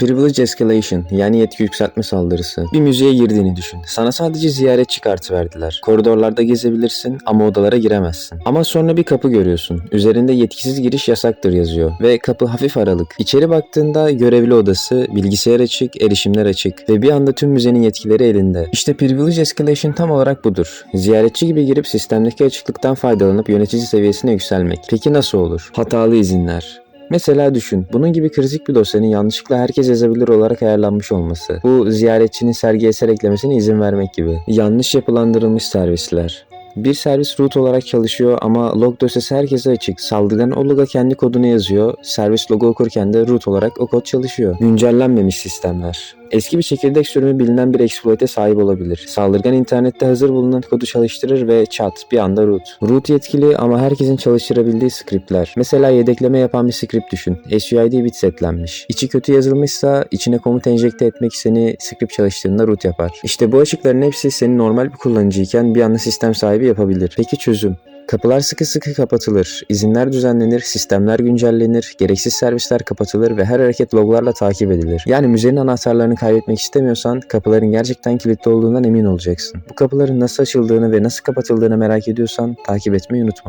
Privilege Escalation yani yetki yükseltme saldırısı. Bir müziğe girdiğini düşün. Sana sadece ziyaretçi kartı verdiler. Koridorlarda gezebilirsin ama odalara giremezsin. Ama sonra bir kapı görüyorsun. Üzerinde yetkisiz giriş yasaktır yazıyor. Ve kapı hafif aralık. İçeri baktığında görevli odası, bilgisayar açık, erişimler açık. Ve bir anda tüm müzenin yetkileri elinde. İşte Privilege Escalation tam olarak budur. Ziyaretçi gibi girip sistemdeki açıklıktan faydalanıp yönetici seviyesine yükselmek. Peki nasıl olur? Hatalı izinler. Mesela düşün, bunun gibi kritik bir dosyanın yanlışlıkla herkes yazabilir olarak ayarlanmış olması. Bu ziyaretçinin sergi eser eklemesine izin vermek gibi. Yanlış yapılandırılmış servisler. Bir servis root olarak çalışıyor ama log dosyası herkese açık. Saldırgan o loga kendi kodunu yazıyor. Servis logo okurken de root olarak o kod çalışıyor. Güncellenmemiş sistemler. Eski bir çekirdek sürümü bilinen bir exploit'e sahip olabilir. Saldırgan internette hazır bulunan kodu çalıştırır ve çat bir anda root. Root yetkili ama herkesin çalıştırabildiği scriptler. Mesela yedekleme yapan bir script düşün. SUID bit setlenmiş. İçi kötü yazılmışsa içine komut enjekte etmek seni script çalıştığında root yapar. İşte bu açıkların hepsi seni normal bir kullanıcıyken bir anda sistem sahibi yapabilir. Peki çözüm? Kapılar sıkı sıkı kapatılır, izinler düzenlenir, sistemler güncellenir, gereksiz servisler kapatılır ve her hareket loglarla takip edilir. Yani müzenin anahtarlarını kaybetmek istemiyorsan kapıların gerçekten kilitli olduğundan emin olacaksın. Bu kapıların nasıl açıldığını ve nasıl kapatıldığını merak ediyorsan takip etmeyi unutma.